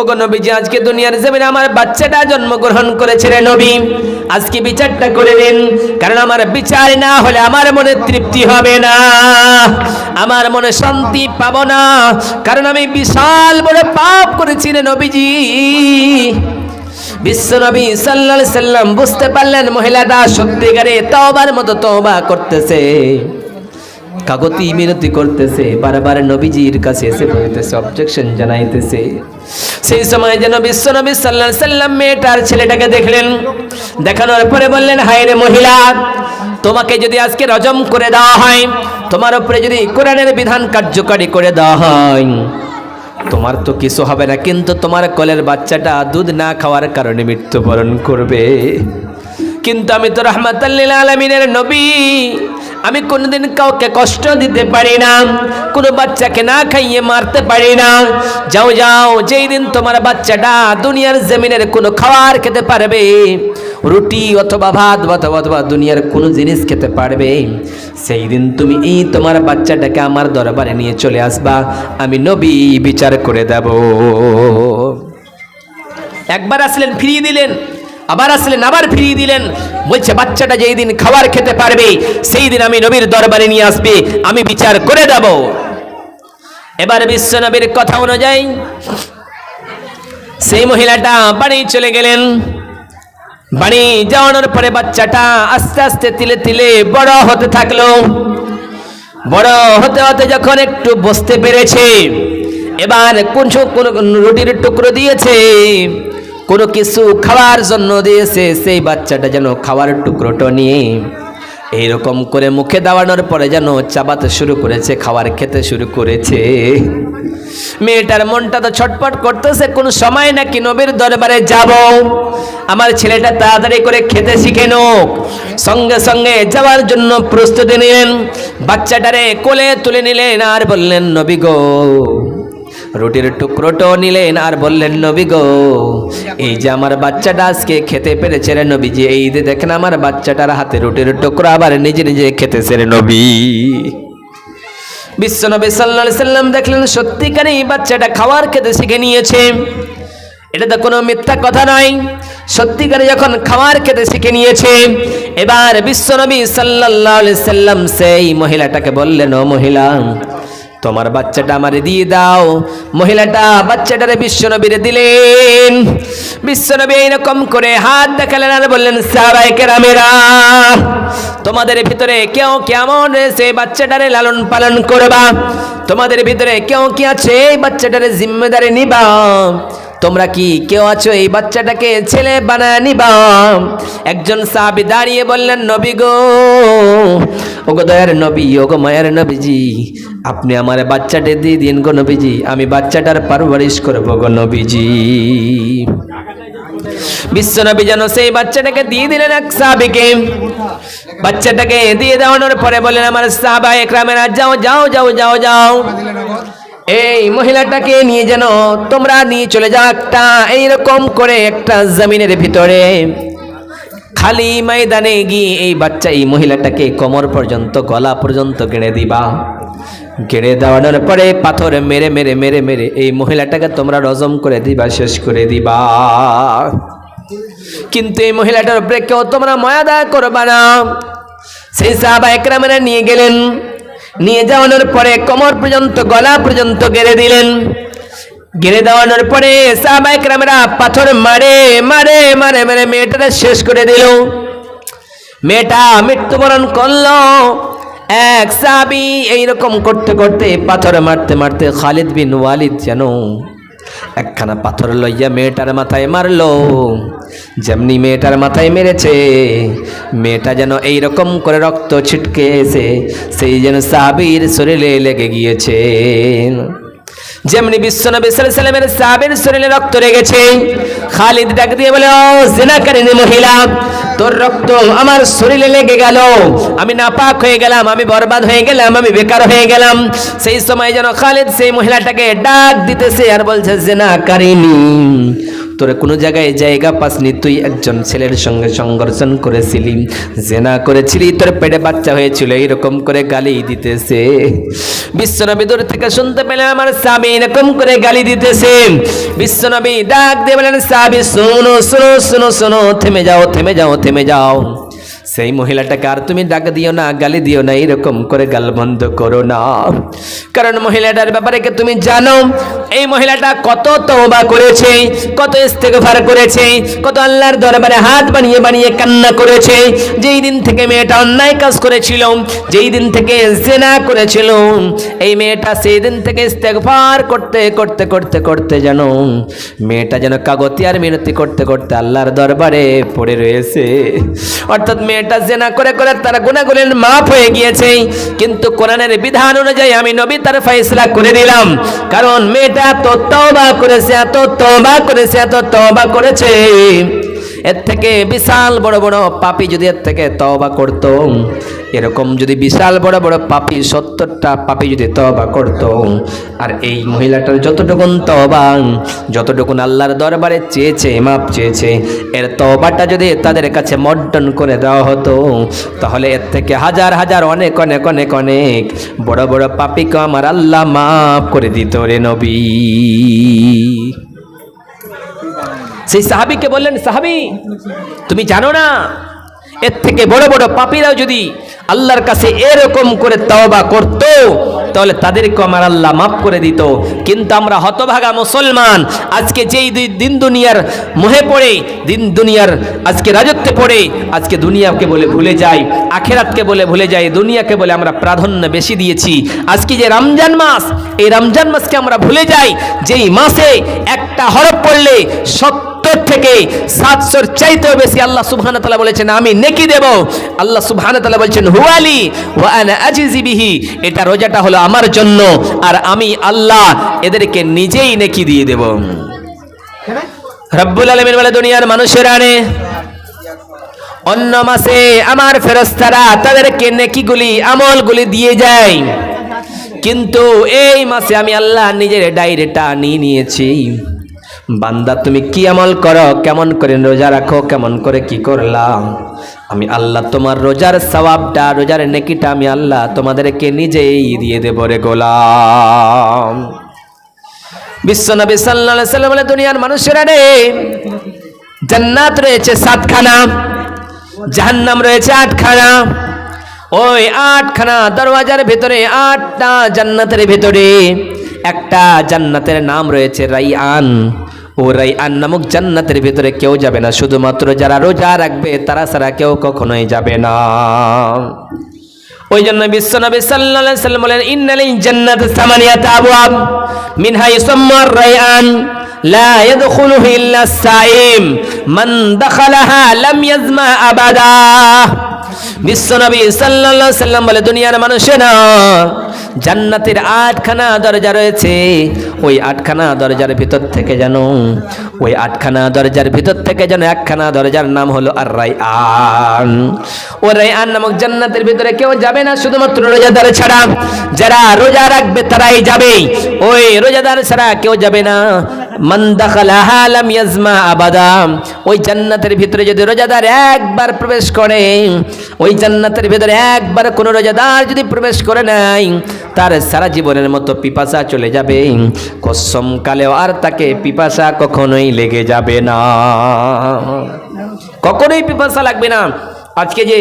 ওগো নবীজি, আজকে দুনিয়ার জমিনে আমার বাচ্চাটা জন্মগ্রহণ করেছে রে নবী। আজকে বিচারটা করে দিন কারণ আমার বিচার না হলে আমার মনে তৃপ্তি হবে না। আমার মনে শান্তি পাবো না, কারণ আমি বিশাল বড় পাপ করেছি রে নবীজি। বিশ্বনবী সাল্লাল্লাহু সাল্লাম বুঝতে পারলেন, মহিলাটা সত্যিকারে তওবার মতো তওবা করতেছে। কাগতি মিনতি করতেছে, বারবার নবীজির কাছে এসে বলতেছে অবজেকশন জানাইতেছে। সেই সময় যেন বিশ্বনবী আলাইহি সাল্লাম মেয়েটার ছেলেটাকে দেখলেন, দেখানোর পরে বললেন, হায় রে মহিলা, তোমাকে যদি আজকে রজম করে দেওয়া হয়, তোমার উপরে যদি কোরআনের বিধান কার্যকারী করে দেওয়া হয়, তোমার তো কিছু হবে না, কিন্তু তোমার কলের বাচ্চাটা দুধ না খাওয়ার কারণে মৃত্যুবরণ করবে। কিন্তু আমি তো রহমাতাল্লিল আলমিনের নবী আমি কোনোদিন কাউকে কষ্ট দিতে পারি না, কোনো বাচ্চাকে না খাইয়ে মারতে পারি না। যাও যাও, যেই দিন তোমার বাচ্চাটা দুনিয়ার জমিনের কোনো খাবার খেতে পারবে, রুটি অথবা ভাত অথবা দুনিয়ার কোনো জিনিস খেতে পারবে, সেই দিন তুমি এই তোমার বাচ্চাটাকে আমার দরবারে নিয়ে চলে আসবা, আমি নবী বিচার করে দেব। একবার আসলেন, ফিরিয়ে দিলেন। আবার আসলেন আবার ফিরিয়ে দিলেন। বলছে, বাচ্চাটা যেই দিন খাবার খেতে পারবে সেই দিন আমি নবীর দরবারে নিয়ে আসবে, আমি বিচার করে দেব। এবার বিশ্ব নবীর কথা অনুযায়ী সেই মহিলাটা বাড়ি চলে গেলেন। বাড়ি যাওয়ানোর পরে বাচ্চাটা আস্তে আস্তে তিলে তিলে বড় হতে থাকল। বড় হতে হতে যখন একটু বসতে পেরেছে, এবার কোন রুটির টুকরো দিয়েছে। কোনো কিছু খাওয়ার জন্য দিয়েছে, সেই বাচ্চাটা যেন খাওয়ার টুকরোটা নিয়ে এইরকম করে মুখে দাওয়ানোর পরে যেন চাবাতে শুরু করেছে খাবার খেতে শুরু করেছে। মেয়েটার মনটা তো ছটপট করতেছে, কোন সময় নাকি নবীর দরবারে যাব। আমার ছেলেটা তাড়াতাড়ি করে খেতে শিখে নোক। সঙ্গে সঙ্গে যাওয়ার জন্য প্রস্তুতি নিলেন। বাচ্চাটারে কোলে তুলে নিলেন আর বললেন, নবী গো রুটির টুকরোটো নিলেন আর বললেন, নবী গো, এই যে আমার বাচ্চাটা আজকে খেতে পেরেছে রে নবী, যে এই যে দেখেন আমার বাচ্চাটার হাতে রুটির টুকরো আবার নিজে নিজে খেতেছে রে নবী। বিশ্বনবী আলাইহি সাল্লাম দেখলেন সত্যিকারই বাচ্চাটা খাওয়ার খেতে শিখে নিয়েছে। এটা তো কোনো মিথ্যা কথা নয়। সত্যিকারে যখন খাওয়ার খেতে শিখে নিয়েছে, এবার বিশ্বনবী আলাইহি সাল্লাম সেই মহিলাটাকে বললেন, ও মহিলা তোমার বাচ্চাটা আমারে দিয়ে দাও। মহিলাটা বাচ্চাটারে বিশ্বনবীরে দিলেন। বিশ্বনবী এইরকম করে হাত দেখালেন আর বললেন সারাই কেরামেরা, তোমাদের ভিতরে কেউ কেমন সে বাচ্চাটারে লালন পালন করবা? তোমাদের ভিতরে কেউ কি আছে বাচ্চাটারে জিম্মেদারি নিবা? তোমরা কি কেউ আছো এই বাচ্চাটাকে ছেলে বানায় নিবা একজন সাহাবি দাঁড়িয়ে বললেন, নবী গো, ওগো দয়ার নবী, ওগো মায়ের নবীজি, আপনি আমার বাচ্চাটা দিয়ে দিন গো নবীজি, আমি বাচ্চাটার পারবারিশ করব গো নবীজি। বিশ্বনবী যেন সেই বাচ্চাটাকে দিয়ে দিলেন এক সাহাবিকে। বাচ্চাটাকে দিয়ে দেওয়ানোর পরে বললেন, আমার সাহাবা একরামেরা যাও যাও যাও যাও যাও। এই মহিলাটাকে নিয়ে যেন তোমরা নিয়ে চলে যাও একটা এইরকম করে একটা জমিনের ভিতরে। খালি ময়দানে গিয়ে এই বাচ্চা, এই মহিলাটাকে কোমর পর্যন্ত, গলা পর্যন্ত গেড়ে দিবা। গেড়ে দেওয়ানোর পরে পাথর মেরে মেরে মেরে মেরে এই মহিলাটাকে তোমরা রজম করে দিবা, শেষ করে দিবা। কিন্তু এই মহিলাটার উপরে কেউ তোমরা ময়া দয়া করবা না। সেই সাহাবা একরামেরা নিয়ে গেলেন। নিয়ে যাওয়ানোর পরে কোমর পর্যন্ত, গলা পর্যন্ত গেড়ে দিলেন। গেড়ে দেওয়ানোর পরে সাহাবা একরামেরা পাথর মারে মারে মারে মারে মেয়েটাকে শেষ করে দিল। মেয়েটা মৃত্যুবরণ করল। এক সাবি এইরকম করতে করতে পাথর মারতে মারতে খালিদ বিন ওয়ালিদ যেন একখানা পাথর লইয়া মেয়েটার মাথায় মারলো। যেমনি মেয়েটার মাথায় মেরেছে, মেয়েটা যেন এইরকম করে রক্ত ছিটকে এসে সেই যেন সাবির শরীরে লেগে গিয়েছে। যেমনি বিশ্বনবী সাল্লামের সাবের শরীরে রক্ত লেগেছে, খালিদ ডাক দিয়ে বলে, ও জেনাকারিনী মহিলা তোর রক্ত আমার শরীরে লেগে গেল। আমি নাপাক হয়ে গেলাম, আমি বরবাদ হয়ে গেলাম, আমি বেকার হয়ে গেলাম। সেই সময় যেন খালেদ সেই মহিলাটাকে ডাক দিতেছে আর বলছে, জেনাকারিনী তোরে কোনো জায়গায় জায়গা পাসনি, তুই একজন ছেলের সঙ্গে সংঘর্ষণ করেছিলি। জেনা করেছিলি, তোর পেটে বাচ্চা হয়েছিল, এরকম করে গালি দিতেছে। বিশ্বনবী দূর থেকে শুনতে পেলে আমার স্বামী এরকম করে গালি দিতেছে। বিশ্বনবী ডাক দিয়ে বলেন স্বামী, শোনো শোনো শোনো শোনো, থেমে যাও থেমে যাও থেমে যাও। সেই মহিলাটাকে আর তুমি ডাক দিও না, গালি দিও না, এরকম করে গাল বন্ধ করো না। কারণ মহিলাটার ব্যাপারে কি তুমি জানো? এই মহিলাটা কত তওবা করেছে, কত ইস্তেগফার করেছে, কত আল্লাহর দরবারে হাত বানিয়ে বানিয়ে কান্না করেছে। যেই দিন থেকে মেয়েটা অন্যায় কাজ করেছিল, যেই দিন থেকে জেনা করেছিল, এই মেয়েটা সেই দিন থেকে ইস্তেগফার করতে করতে করতে করতে যেন মেয়েটা যেন কাগতিয়ার মিনতি করতে করতে আল্লাহর দরবারে পড়ে রয়েছে। অর্থাৎ মেয়েটা জেনা করে করে তার গুণাগুলির মাপ হয়ে গিয়েছে। কিন্তু কোরআনের বিধান অনুযায়ী আমি নবী তার ফয়সলা করে দিলাম কারণ মেয়েটা এত তওবা করেছে, এত তওবা করেছে, এত তওবা করেছে। এর থেকে বিশাল বড় বড় পাপি যদি এর থেকে তওবা করত এরকম যদি বিশাল বড় বড় পাপি, সত্তরটা পাপি যদি তওবা করত আর এই মহিলাটার যতটুকুন তওবা, যতটুকুন আল্লাহর দরবারে চেয়েছে মাপ চেয়েছে, এর তওবাটা যদি তাদের কাছে মর্ডন করে দেওয়া হতো, তাহলে এর থেকে হাজার হাজার অনেক অনেক অনেক অনেক বড় বড় পাপিকে আমার আল্লাহ মাফ করে দিত রে নবী। সেই সাহাবিকে বললেন, সাহাবি, তুমি জানো না? এর থেকে বড় বড় পাপীরাও যদি আল্লাহর কাছে এরকম করে তওবা করত, তাহলে তাদেরকে আমার আল্লাহ মাফ করে দিত। কিন্তু আমরা হতভাগা মুসলমান। আজকে যেই দিন দুনিয়ার মোহে পড়ে, দিন দুনিয়ার আজকে রাজত্বে পড়ে, আজকে দুনিয়াকে বলে ভুলে যাই, আখেরাতকে বলে ভুলে যাই, দুনিয়াকে বলে আমরা প্রাধান্য বেশি দিয়েছি। আজকে যে রমজান মাস, এই রমজান মাসকে আমরা ভুলে যাই, যেই মাসে একটা হরফ পড়লে সত্য সত্তর থেকে সাতশোর চাইতেও বেশি আল্লাহ সুবহান তালা বলেছেন, আমি নেকি দেব। আল্লাহ সুবহান তালা বলছেন হুয়ালি ওয়ানা আজিজিবিহি এটা রোজাটা হলো আমার জন্য আর আমি আল্লাহ এদেরকে নিজেই নেকি দিয়ে দেব। রব্বুল আলমিন বলে, দুনিয়ার মানুষের আনে, অন্য মাসে আমার ফেরস্তারা তাদেরকে নেকিগুলি, আমলগুলি দিয়ে যায়। কিন্তু এই মাসে আমি আল্লাহ নিজের ডায়েরিটা নিয়ে নিয়েছি। বান্দা, তুমি কি আমল করো? কেমন করে রোজা রাখো? কেমন করে কি করলাম আমি আল্লাহ, তোমার রোজার সওয়াবটা, রোজার নেকিটা আমি আল্লাহ তোমাদেরকে নিজেই দিয়ে দেব রে গোলাম। বিশ্বনবী আলাইহি সাল্লাম দুনিয়ার মানুষেরা রে, জান্নাত রয়েছে সাতখানা, জাহান্নাম রয়েছে আটখানা। ওই আটখানা দরওয়াজার ভেতরে, আটটা জান্নাতের ভেতরে একটা জান্নাতের নাম রয়েছে রাইয়ান ও রাইয়ান নামক জান্নাতের ভিতরে কেউ যাবে না। শুধুমাত্র যারা রোজা রাখবে, তারা ছাড়া কেউ কখনোই যাবে না। ওই জন্য বিশ্বনবী সাল্লাম বলেন, ইন্নালিল জান্নাতি সামানিয়াত আবওয়াব, মিনহা ইউসাম্মা রাইয়ান লা ইয়াদখুলুহু ইল্লা সাইম মান দাখালাহা লাম ইয়াজমা বিশ্বনবী সাল্লাল্লাহু সাল্লাম বলে, দুনিয়ার জান্নাতের আটখানা দরজা রয়েছে। ওই আটখানা দরজার ভিতর থেকে যেন, ওই আটখানা দরজার ভিতর থেকে যেন একখানা দরজার নাম হলো আর রাই আন ও রাই আন নামক জান্নাতের ভিতরে কেউ যাবে না, শুধুমাত্র রোজাদার ছাড়া। যারা রোজা রাখবে তারাই যাবে। ওই রোজাদার ছাড়া কেউ যাবে না। ওই জান্নাতের ভিতরে যদি রোজাদার একবার প্রবেশ করে, ওই জান্নাতের ভিতরে একবার কোন রোজাদার যদি প্রবেশ করে নাই তার সারা জীবনের মতো পিপাসা চলে যাবে। কসম কালেও আর তাকে পিপাসা কখনোই লেগে যাবে না। কখনোই পিপাসা লাগবে না। আজকে যে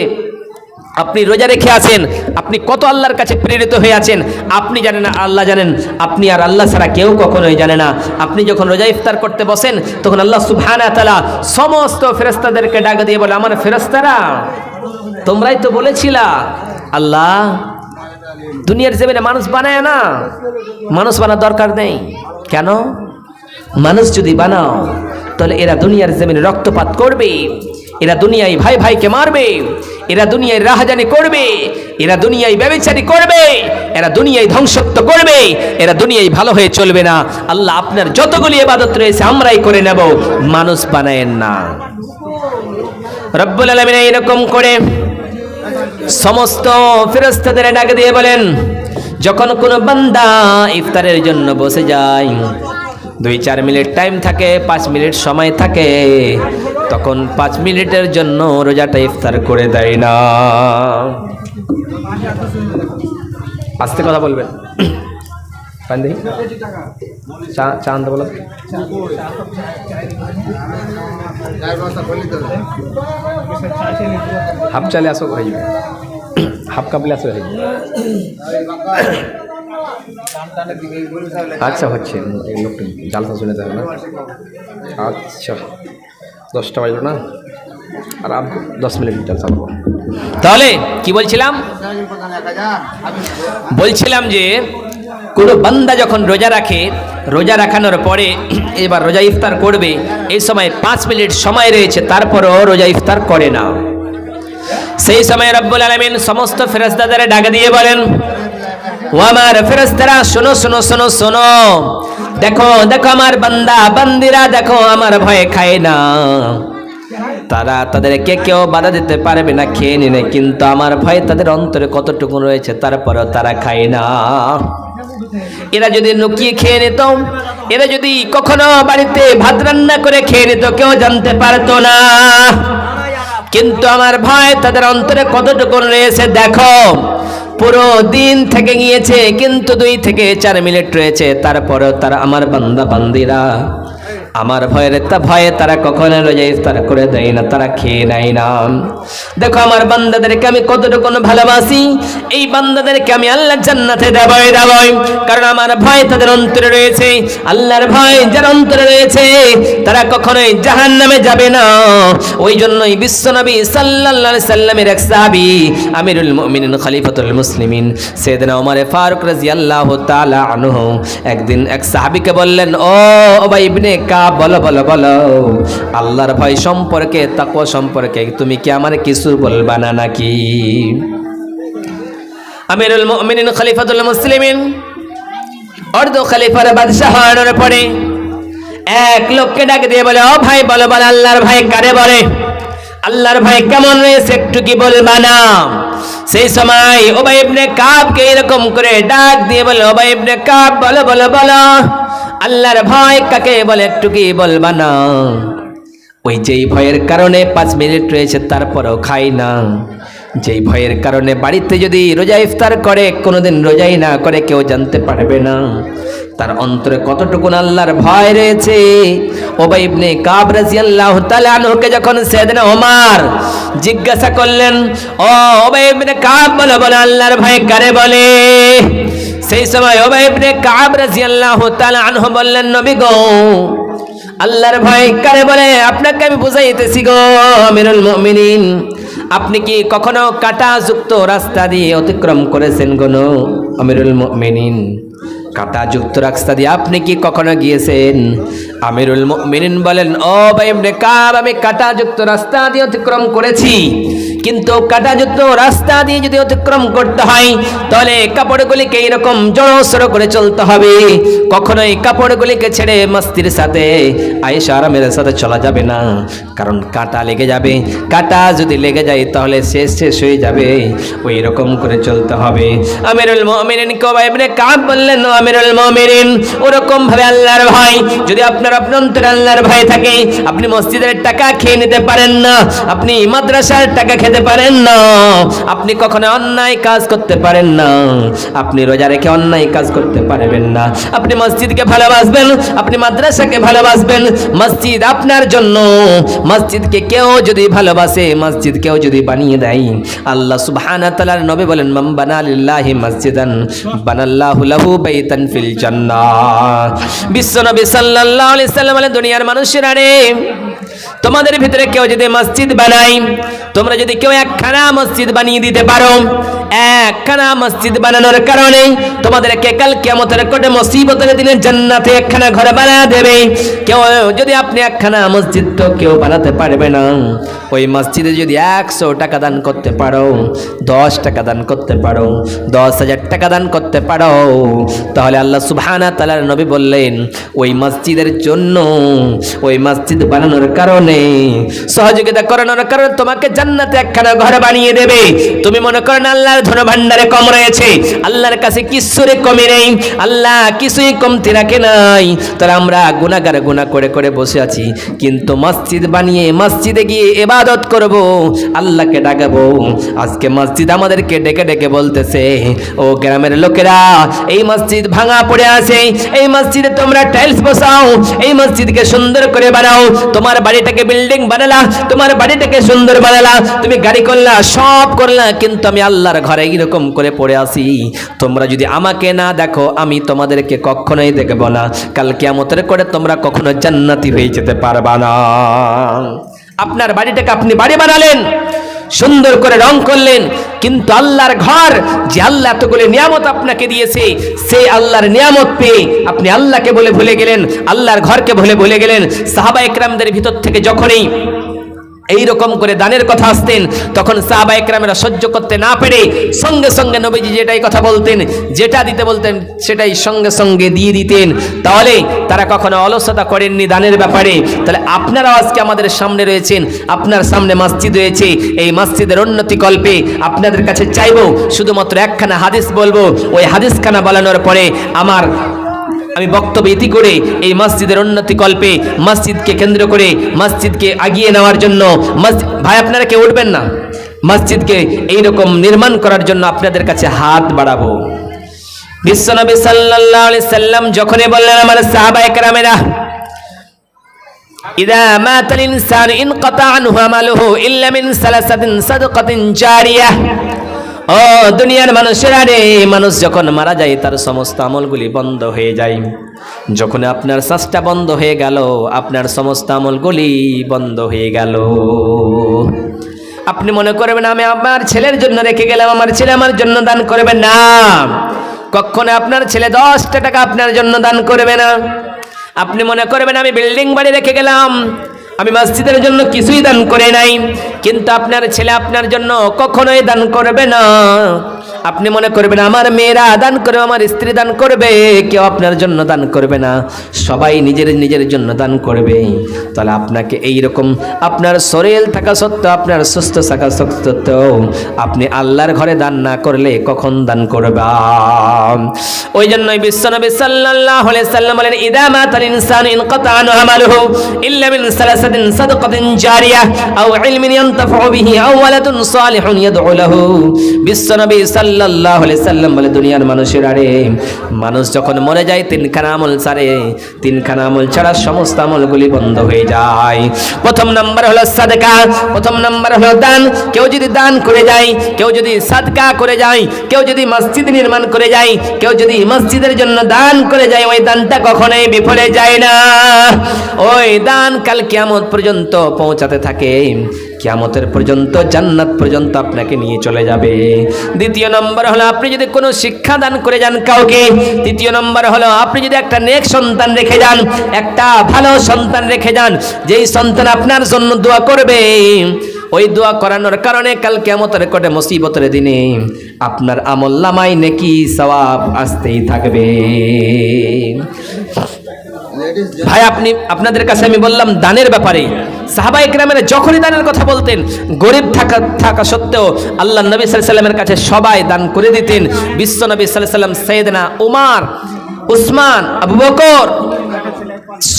আপনি রোজা রেখে আছেন, আপনি কত আল্লাহর কাছে প্রেরিত হয়ে আছেন, আপনি জানেন আল্লাহ জানেন, আপনি আর আল্লাহ ছাড়া কেউ কখনোই জানে না। আপনি যখন রোজা ইফতার করতে বসেন, তখন আল্লাহ সুবহানা তালা সমস্ত ফেরেস্তাদেরকে ডাক দিয়ে বলে, আমার ফেরেস্তারা তোমরাই তো বলেছিলা, আল্লাহ দুনিয়ার জমিনে মানুষ বানায় না। মানুষ বানার দরকার নেই। কেন? মানুষ যদি বানাও, তাহলে এরা দুনিয়ার জমিনে রক্তপাত করবে। এরা দুনিয়ায় ভাই ভাইকে মারবে। এরা দুনিয়ায় রাহাজানি করবে। এরা দুনিয়ায় ব্যবচারি করবে। এরা দুনিয়ায় ধ্বংসত্ব করবে। এরা দুনিয়ায় ভালো হয়ে চলবে না। আল্লাহ আপনার যতগুলি এবাদত রয়েছে, আমরাই করে নেব। মানুষ বানায়েন না। রব্বুল আলমিন এরকম করে সমস্ত ফেরস্তাদের ডাকে দিয়ে বলেন, যখন কোনো বান্দা ইফতারের জন্য বসে যায়, দুই চার মিনিট টাইম থাকে, পাঁচ মিনিট সময় থাকে, তখন পাঁচ মিনিটের জন্য রোজাটা ইফতার করে দেয় না। আস্তে কথা বলবেন। পান দেখি চা চা আনতে বলো। হাফ চালে আসো যাবে। হাফ কাপলে আসো যাবে। আচ্ছা হচ্ছে। এই লোকটা জালসা শুনে যাবে না। আচ্ছা। দশটা বাজলো না? আর আপ দশ মিনিট জালসা করব তাহলে কি বলছিলাম? বলছিলাম যে কোনো বান্দা যখন রোজা রাখে, রোজা রাখানোর পরে এবার রোজা ইফতার করবে, এই সময় পাঁচ মিনিট সময় রয়েছে, তারপরও রোজা ইফতার করে না। সেই সময় রব্বুল আলমিন সমস্ত ফেরস্তাদের ডাক দিয়ে বলেন ও আমার ফেরস্তারা শোনো শোনো শোনো শোনো। দেখো দেখো আমার বান্দা, বান্দিরা দেখো আমার ভয়ে খায় না। তারা তাদেরকে কেউ বাধা দিতে পারবে না, খেয়ে নিনে কিন্তু আমার ভয় তাদের অন্তরে কতটুকু রয়েছে, তারপরেও তারা খায় না। এরা যদি লুকিয়ে খেয়ে নিত, এরা যদি কখনো বাড়িতে ভাত রান্না করে খেয়ে নিত, কেউ জানতে পারতো না। কিন্তু আমার ভাই, তাদের অন্তরে কতটুকু রয়েছে, দেখো। পুরো দিন থেকে গিয়েছে, কিন্তু দুই থেকে চার মিনিট রয়েছে, তারপরেও তারা আমার বান্দা বান্দিরা আমার ভয়ের তা ভয়ে তারা কখনো রোজা ইফতার করে দেয় না, তারা খেয়ে নেয় না। দেখো আমার বান্দাদেরকে আমি কতটুকু ভালোবাসি? এই বান্দাদেরকে আমি আল্লাহ জান্নাতে দেবই দেবই। কারণ আমার ভয় তাদের অন্তরে রয়েছে। আল্লাহর ভয় যার অন্তরে রয়েছে, তারা কখনোই জাহান নামে যাবে না। ওই জন্যই বিশ্বনবী সাল্লাল্লাহু সাল্লামের এক সাহাবী, আমিরুল মুমিনিন খলিফাতুল মুসলিমিন সাইয়েদনা ওমর ফারুক রাদিয়াল্লাহু তাআলা আনহু একদিন এক সাহাবীকে বললেন, ও ওবাই ইবনে কাব বলো বলো বলো। আল্লাহর ভয় সম্পর্কে, তাকওয়া সম্পর্কে তুমি কি আমার কিছু বলবা না নাকি? আমিরুল মুমিনিন, খলিফাতুল মুসলিমিন। অর্ধ খলিফার বাদশাহ হওয়ার পরে এক লোককে ডাক দিয়ে বলে, ও ভাই, বলো বলো, আল্লাহর ভাই কারে বলে? আল্লাহর ভাই কেমন রয়েছে একটু কি বলবা না? সেই সময় ওবাই ইবনে কাবকে এরকম করে ডাক দিয়ে বলে, ওবাই কাব, বলো বলো বলো। আল্লাহর ভয় কাকে বলে একটু কি বলবা না? ওই যেই ভয়ের কারণে পাঁচ মিনিট রয়েছে, তারপরও খাই না। যেই ভয়ের কারণে বাড়িতে যদি রোজা ইফতার করে, কোনোদিন রোজাই না করে কেউ জানতে পারবে না। তার অন্তরে কতটুকুন আল্লাহর ভয় রয়েছে? ওবাই ইবনে কাব রাদিয়াল্লাহু তাআলা আনহুকে যখন সাইয়েদনা ওমর জিজ্ঞাসা করলেন, ও ওবাই ইবনে কাব, বলে বলে, আল্লাহর ভয় কারে বলে? সেই সময় ওবাই ইবনে কাব রাদিয়াল্লাহু তাআলা আনহু বললেন, নবী গো, আল্লাহর ভয় কারে বলে? আপনাকে আমি বুঝাইতেছি গো, আমিরুল মুমিনিন। আপনি কি কখনো কাটা যুক্ত রাস্তা দিয়ে অতিক্রম করেছেন গণ আমিরুল মুমিনিন। কাটা যুক্ত রাস্তা দিয়ে আপনি কি কখনো গিয়েছেন? আমিরুল মুমিনিন বলেন, ও ভাই কাব, আমি কাটা যুক্ত রাস্তা দিয়ে অতিক্রম করেছি। কিন্তু কাটাযুক্ত রাস্তা দিয়ে যদি অতিক্রম করতে হয়, তাহলে কাপড়গুলিকে এরকম জড়সড় করে চলতে হবে। কখনোই কাপড়গুলিকে ছেড়ে মস্তির সাথে, আয়েশা আরামের সাথে চলা যাবে না। কারণ কাটা লেগে যাবে। কাটা যদি লেগে যায়, তাহলে শেষ শেষ হয়ে যাবে। ওই রকম করে চলতে হবে। আমিরুল মুমিনিন কবা ইবনে কাব বললেন, "ও আমিরুল ওরকম ভাবে আল্লাহর ভয়। যদি আপনার আপনার আল্লাহর ভয় থাকে, আপনি মসজিদের টাকা খেয়ে নিতে পারেন না। আপনি মাদ্রাসার টাকা খেতে পারেন না। আপনি কখনো অন্যায় কাজ করতে পারেন না। আপনি রোজা রেখে অন্যায় কাজ করতে পারবেন না। আপনি মসজিদকে ভালোবাসবেন, আপনি মাদ্রাসাকে ভালোবাসবেন। মসজিদ আপনার জন্য। মসজিদকে কেউ যদি ভালোবাসে মসজিদ কেউ যদি বানিয়ে দেয়। আল্লাহ সুবহানাহু তাআলার নবী বলেন, মান বানা লিল্লাহি মসজিদান, বানাল্লাহু লাহু বাইতান ফিল বিশ্ব নবী সাল্লাল্লাহু আলাইহি সাল্লাম বলেন, দুনিয়ার মানুষেরা রে, তোমাদের ভিতরে কেউ যদি মসজিদ বানাই তোমরা যদি কেউ একখানা মসজিদ বানিয়ে দিতে পারো একখানা মসজিদ বানানোর কারণে তোমাদেরকে কাল কেমতের কোটে মুসিবতের দিনে জান্নাতে একখানা ঘর বানা দেবে। কেউ, যদি আপনি একখানা মসজিদ তো কেউ বানাতে পারবে না। ওই মসজিদে যদি একশো টাকা দান করতে পারো, দশ টাকা দান করতে পারো, দশ হাজার টাকা দান করতে পারো, তাহলে আল্লাহ সুবহানা তালার নবী বললেন, ওই মসজিদের জন্য, ওই মসজিদ বানানোর কারণে, সহযোগিতা করানোর কারণে তোমাকে জান্নাতে একখানা ঘর বানিয়ে দেবে। তুমি মনে করেন ধনভাণ্ডারে কম রয়েছে। আল্লাহর কাছে কিছুরে কমে নেই। আল্লাহ কিছুই কমতি রাখে নাই। তাহলে আমরা গুনাগার গুনাহ করে করে বসে আছি। কিন্তু মসজিদ বানিয়ে মসজিদে গিয়ে ইবাদত করব। আল্লাহকে ডাকাবো। আজকে মসজিদ আমাদেরকে ডেকে ডেকে বলতেছে, ও গ্রামের লোকেরা, এই মসজিদ ভাঙা পড়ে আছে। এই মসজিদে তোমরা টাইলস বসাও। এই মসজিদকে সুন্দর করে বানাও। তোমার বাড়িটাকে বিল্ডিং বানালা। তোমার বাড়িটাকে সুন্দর বানালা। তুমি গাড়ি করলা, সব করলা। কিন্তু আমি আল্লাহর ঘরে এরকম করে পড়ে আসি। তোমরা যদি আমাকে না দেখো, আমি তোমাদেরকে কখনোই দেখব না। কাল কিয়ামতের করে তোমরা কখনো জান্নাতি হয়ে যেতে পারবা না। আপনার বাড়িটাকে আপনি বাড়ি বানালেন, সুন্দর করে রং করলেন, কিন্তু আল্লাহর ঘর, যে আল্লাহ এতগুলো নিয়ামত আপনাকে দিয়েছে, সেই আল্লাহর নিয়ামত পেয়ে আপনি আল্লাহকে বলে ভুলে গেলেন, আল্লাহর ঘরকে বলে ভুলে গেলেন। সাহাবা একরামদের ভিতর থেকে যখনই এই রকম করে দানের কথা আসতেন, তখন সাহাবা একরামেরা সহ্য করতে না পেরে সঙ্গে সঙ্গে নবীজি যেটাই কথা বলতেন, যেটা দিতে বলতেন সেটাই সঙ্গে সঙ্গে দিয়ে দিতেন। তাহলে তারা কখনো অলসতা করেননি দানের ব্যাপারে। তাহলে আপনারাও আজকে আমাদের সামনে রয়েছেন, আপনার সামনে মসজিদ রয়েছে, এই মসজিদের উন্নতি কল্পে আপনাদের কাছে চাইব, শুধুমাত্র একখানা হাদিস বলব, ওই হাদিসখানা বলানোর পরে আমার আমি বক্তব্য ইতি করে এই মসজিদের উন্নতি কল্পে মসজিদকে কেন্দ্র করে মসজিদকে আগিয়ে নেওয়ার জন্য ভাই, আপনারা কেউ উঠবেন না। মসজিদকে এইরকম নির্মাণ করার জন্য আপনাদের কাছে হাত বাড়াবো। বিশ্বনবী সাল্লাল্লাহু আলাইহি সাল্লাম যখনই বললেন, আমার সাহাবা একরামেরা ইদা মাতাল ইনসান ইনকাতা আনহু আমালুহু ইল্লা মিন সালাসাতিন সাদকাতিন জারিয়াহ ও দুনিয়ার মানুষেরা রে, মানুষ যখন মারা যায়, তার সমস্ত আমলগুলি বন্ধ হয়ে যায়। যখন আপনার শ্বাসটা বন্ধ হয়ে গেল, আপনার সমস্ত আমলগুলি বন্ধ হয়ে গেল। আপনি মনে করবেন, আমি আমার ছেলের জন্য রেখে গেলাম, আমার ছেলে আমার জন্য দান করবে না। কখনো আপনার ছেলে দশটা টাকা আপনার জন্য দান করবে না। আপনি মনে করবেন, আমি বিল্ডিং বাড়ি রেখে গেলাম আমি মসজিদের জন্য কিছুই দান করে নাই। কিন্তু আপনার ছেলে আপনার জন্য কখনোই দান করবে না। আপনি মনে করবেন, আমার মেয়েরা দান করবে, আমার স্ত্রী দান করবে, কেউ আপনার জন্য দান করবে না। সবাই নিজের নিজের জন্য দান করবে। তাহলে আপনাকে এই রকম আপনার শরীর থাকা সত্ত্বেও, আপনার সুস্থ থাকা সত্ত্বেও, আপনি আল্লাহর ঘরে দান না করলে কখন দান করবা? ওই জন্যই বিশ্বনবী সাল্লাল্লাহু আলাইহি সাল্লাম বলেন, ইদা মাতাল ইনসানু ইনকাতা আনহু আমালুহু ইল্লা মিন সালাসাতিন সাদকাতিন জারিয়াহ আও ইলমিন ইয়ানতাফউ বিহি আও ওয়ালাদুন সালিহুন ইয়াদউ লাহু। বিশ্বনবী সাল্লাল্লাহু আলাইহি সাল্লাম বলে, দুনিয়ার মানুষের আরে, মানুষ যখন মরে যায়, তিনখানা আমল ছাড়ে তিনখানা আমল ছাড়া সমস্ত আমলগুলি বন্ধ হয়ে যায়। প্রথম নাম্বার হলো সাদকা, প্রথম নাম্বার হলো দান। কেউ যদি দান করে যায়, কেউ যদি সাদকা করে যায়, কেউ যদি মসজিদ নির্মাণ করে যায়, কেউ যদি মসজিদের জন্য দান করে যায়, ওই দানটা কখনোই বিফলে যায় না। ওই দান কাল কিয়ামত পর্যন্ত পৌঁছাতে থাকে। কিয়ামতের পর্যন্ত, জান্নাত পর্যন্ত আপনাকে নিয়ে চলে যাবে। দ্বিতীয় নম্বর হলো, আপনি যদি কোনো শিক্ষা দান করে যান কাউকে, তৃতীয় নম্বর হলো, আপনি যদি একটা নেক সন্তান রেখে যান, একটা ভালো সন্তান রেখে যান, যেই সন্তান আপনার জন্য দোয়া করবে, ওই দোয়া করানোর কারণে কাল কেমতের কটে মুসিবতের দিনে আপনার আমল নামাই নেকি সওয়াব আসতেই থাকবে। ভাই, আপনি, আপনাদের কাছে আমি বললাম দানের ব্যাপারে। সাহাবা ইকরামের যখনই দানের কথা বলতেন, গরিব থাকা থাকা সত্ত্বেও আল্লাহ নবী সাল্লামের কাছে সবাই দান করে দিতেন। বিশ্ব নবী সাল্লাম সৈয়দনা উমার, উসমান, আবু বকর,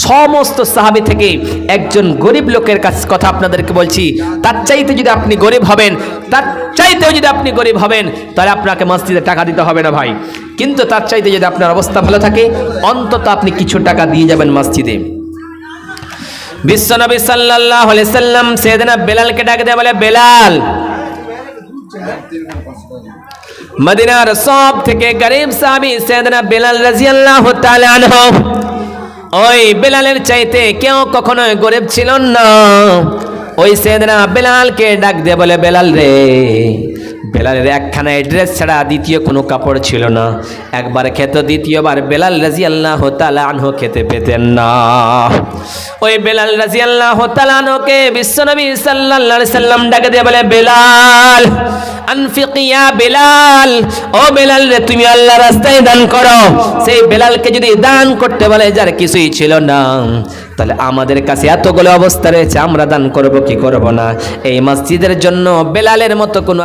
সমস্ত সাহাবি থেকে একজন গরিব লোকের কাছ, কথা আপনাদেরকে বলছি, তার চাইতে যদি আপনি গরিব হবেন, তার চাইতেও যদি আপনি গরিব হবেন, তাহলে আপনাকে মসজিদে টাকা দিতে হবে না ভাই। কিন্তু তার চাইতে যদি আপনার অবস্থা ভালো থাকে, অন্তত আপনি কিছু টাকা দিয়ে যাবেন মসজিদে। বিশ্বনবী আলাইহি সাল্লাম সেদিনা বেলালকে ডাক দেয় বলে, বেলাল, মদিনার সব থেকে গরিব সাহাবী সেদিনা বেলাল রাদিয়াল্লাহু তাআলা আনহু। ওই বেলালের চাইতে কেউ কখনো গরিব ছিল না। ওই সেদিনা বেলালকে ডাক দিয়ে বলে, বেলাল রে বেলালের একখানা ড্রেস ছাড়া দ্বিতীয় কোনো কাপড় ছিল না। একবার খেত, দ্বিতীয়বার বেলাল রাজি আল্লাহ আনহু খেতে পেতেন না। ওই বেলাল রাজি আল্লাহ তালানহকে বিশ্বনবী আলাইহি সাল্লাম ডাকে দিয়ে বলে, বেলাল আনফিকিয়া বেলাল, ও বেলাল রে, তুমি আল্লাহ রাস্তায় দান করো। সেই বেলালকে যদি দান করতে বলে, যার কিছুই ছিল না, তাহলে আমাদের কাছে এতগুলো অবস্থা রয়েছে, আমরা দান করব কি করব না? এই মসজিদের জন্য বেলালের মতো কোনো